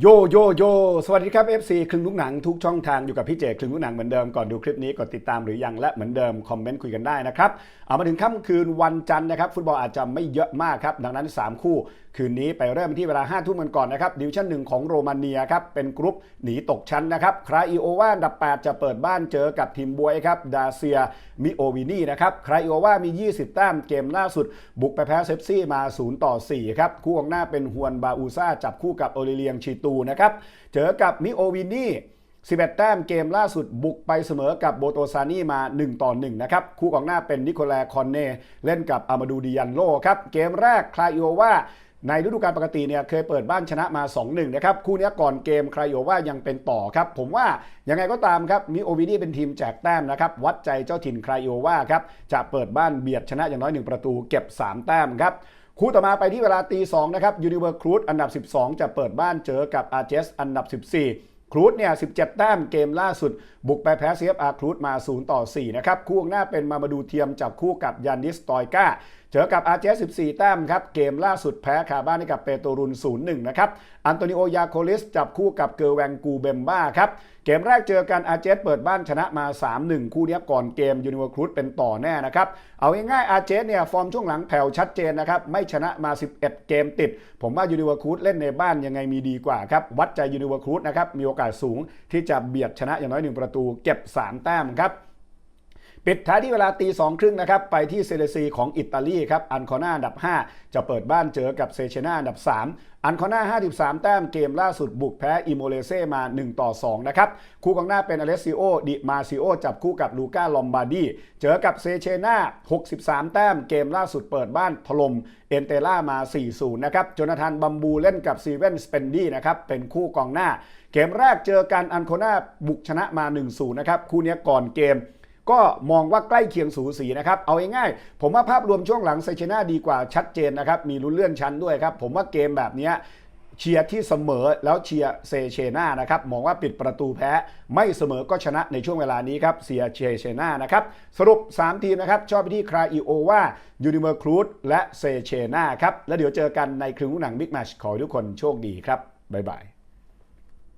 โยโยโย สวัสดีครับ FC คลึงลูกหนังทุกช่องทางอยู่กับพี่เจคลึงลูกหนังเหมือนเดิมก่อนดูคลิปนี้กดติดตามหรือยังและเหมือนเดิมคอมเมนต์คุยกันได้นะครับ เอามาถึงค่ำคืนวันจันทร์นะครับ ฟุตบอลอาจจะไม่เยอะมากครับ ดังนั้น 3 คู่ คืนนี้ไปเริ่มที่เวลา5ทุ่มกันก่อนนะครับดิวชั่นหนึ่งของโรมาเนียครับ เป็นกรุ๊ปหนีตกชั้นนะครับคราอิโอวาอันดับ 8 จะเปิดบ้านเจอกับทีมบวยครับดาเซียมิโอวินีนะครับคราอิโอวามี 20 แต้มเกมล่าสุด บุกไปแพ้เซฟซี่มา0ต่อ4ครับคู่ของหน้าเป็นฮวนบาอูซาจับคู่กับโอลิเลียงชีตูนะครับ เจอกับมิโอวินนี่11 แต้มเกมล่าสุดบุกไปเสมอกับโบโตซานี่มา 1 ต่อ 1 นะครับ คู่ของหน้าเป็นนิโคลาคอนเน่ เล่นกับอามาดูดิยันโลครับ เกมแรกคลาอิโอว่าในฤดูกาลปกติเนี่ยเคยเปิดบ้านชนะมา 2-1 นะครับ คู่นี้ก่อนเกมคลโอว่ายังเป็นต่อครับ ผมว่ายังไงก็ตามครับมิโอวินี่เป็นทีมแจกแต้มนะครับ วัดใจเจ้าถิ่นคลโอว่าครับ จะเปิดบ้านเบียดชนะอย่างน้อย 1 ประตูเก็บ 3 แต้มครับ คู่ต่อมาไปที่เวลาตี2นะครับยูนิเวอร์ครูดอันดับ 12 จะเปิดบ้านเจอกับอาร์เจสอันดับ 14ครูดเนี่ย 17 แต้มเกมล่าสุด บุกไปแพ้เซฟอาครูดมา 0 ต่อ 4 นะครับ คู่หน้าเป็นมามาดูเทียมจับคู่กับยานิสตอยกา เจอกับอาร์เจส14 แต้มครับ เกมล่าสุดแพ้คาบ้านให้กับเปโตรุน 0-1 นะครับ อันโตนิโอยาโคลิสจับคู่กับเกอร์แวงกูเบมบ้าครับ เกมแรกเจอกันอาร์เจสเปิดบ้านชนะมา 3-1 คู่นี้ก่อนเกมยูนิเวอร์ครูดเป็นต่อแน่นะครับ เอาง่ายๆอาร์เจสเนี่ยฟอร์มช่วงหลังแผ่วชัดเจนนะครับ ไม่ชนะมา 11 เกมติด ผมว่ายูนิเวอร์ครูดเล่นในบ้านยังไงมีดีกว่าครับ วัดใจยูนิเวอร์ครูดนะครับ มีโอกาสสูงที่จะเบียดชนะอย่างน้อย1ประตู เก็บ 3 แต้มครับ ปิดท้ายที่เวลาตีสองครึ่งนะครับ ไปที่เซเลซีของอิตาลีครับ อันคอน่าอันดับ 5 จะเปิดบ้านเจอกับเซเชนาอันดับ 3 อันคอน่า 53 แต้มเกมล่าสุดบุกแพ้อิโมเลเซมา 1 ต่อ 2 นะครับ คู่กองหน้าเป็นอเลสซิโอดิมาซิโอจับคู่กับลูก้าลอมบาร์ดีเจอกับเซเชนา63 แต้มเกมล่าสุดเปิดบ้านถล่มเอนเตล่ามา 4-0 นะครับโจนาธานบัมบูเล่นกับซีเวนสเปนดี้นะครับเป็นคู่กองหน้า เกมแรกเจอกันอันโคนาบุกชนะมา 1-0 นะครับคู่นี้ก่อนเกม ก็มองว่าใกล้เคียงสูสีนะครับ เอาง่ายๆผมว่าภาพรวมช่วงหลังเซเชนาดีกว่าชัดเจนนะครับ มีลุ้นเลื่อนชั้นด้วยครับ ผมว่าเกมแบบนี้เชียร์ที่เสมอแล้วเชียร์เซเชนานะครับมองว่าปิดประตูแพ้ไม่เสมอก็ชนะในช่วงเวลานี้ครับเซียเชเชนานะครับสรุป 3 ทีมนะครับ ชอบไปที่คราอิโอวายูนิเวอร์ครูดและเซเชนาครับ แล้วเดี๋ยวเจอกันในครึ่งหนังบิ๊กแมชขอให้ทุกคนโชคดีครับ บ๊ายบาย